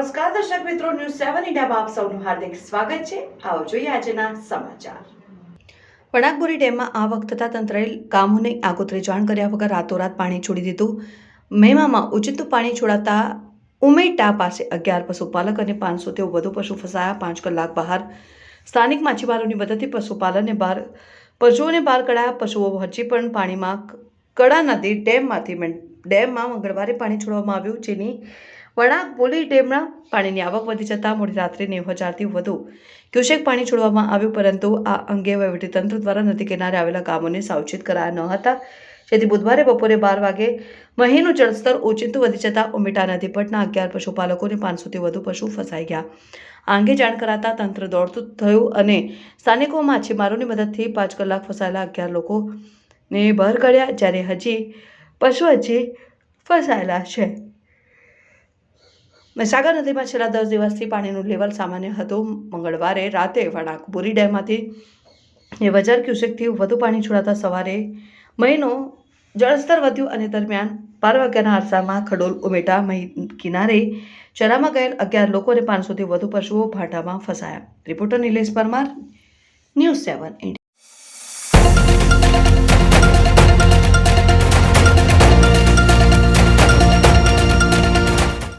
દર્શક મિત્રો, ન્યૂઝ સેવન ઇન્ડિયામાં આપ સૌનું હાર્દિક સ્વાગત છે. આવો જોઈએ આજના સમાચાર. વણાકબોરી ડેમમાં આવક થતા તંત્રએ કામોને આગોતરી જાણ કર્યા વગર રાતોરાત પાણી છોડી દીધું. મહેમામાં ઉચિતું પાણી છોડાતા ઉમેટા પાસે અગિયાર પશુપાલક અને પાંચસોથી વધુ પશુ ફસાયા, પાંચ કલાક બહાર સ્થાનિક માછીમારોની મદદથી પશુપાલનને બહાર પશુઓને બહાર કઢાયા. પશુઓ હજી પણ પાણીમાં કડા નદી ડેમમાંથી ડેમમાં મંગળવારે પાણી છોડવામાં આવ્યું, જેની વણાક બોલી ડેમના પાણીની આવક વધી જતાં મોડી રાત્રે નેવું હજારથી વધુ. ક્યુસેક પાણી છોડવામાં આવ્યું, પરંતુ આ અંગે વહીવટીતંત્ર દ્વારા નદી કિનારે આવેલા ગામોને સાવચેત કરાયા ન હતા. જેથી બુધવારે બપોરે બાર વાગે મહીનું જળસ્તર ઓચિંતું વધી જતાં ઉમેટા નદી પટના અગિયાર પશુપાલકોને પાંચસોથી વધુ પશુ ફસાઈ ગયા. આ અંગે જાણ કરાતા તંત્ર દોડતું થયું અને સ્થાનિકો માછીમારોની મદદથી પાંચ કલાક ફસાયેલા અગિયાર લોકોને બહાર કાઢ્યા, જ્યારે હજી પશુ હજી ફસાયેલા છે. મહીસાગર નદીમાં છેલ્લા દસ દિવસથી પાણીનું લેવલ સામાન્ય હતું. મંગળવારે રાતે વળાંક બોરી ડેમમાંથી એ હજાર ક્યુસેકથી વધુ પાણી છોડાતા સવારે મહીનો જળસ્તર વધ્યું અને દરમિયાન બાર વાગ્યાના આરસામાં ખડોલ ઉમેટા મહી કિનારે ચરામાં ગયેલ અગિયાર લોકો અને પાંચસોથી વધુ પશુઓ ભાટામાં ફસાયા. Reporter Nilesh Parmar, news seven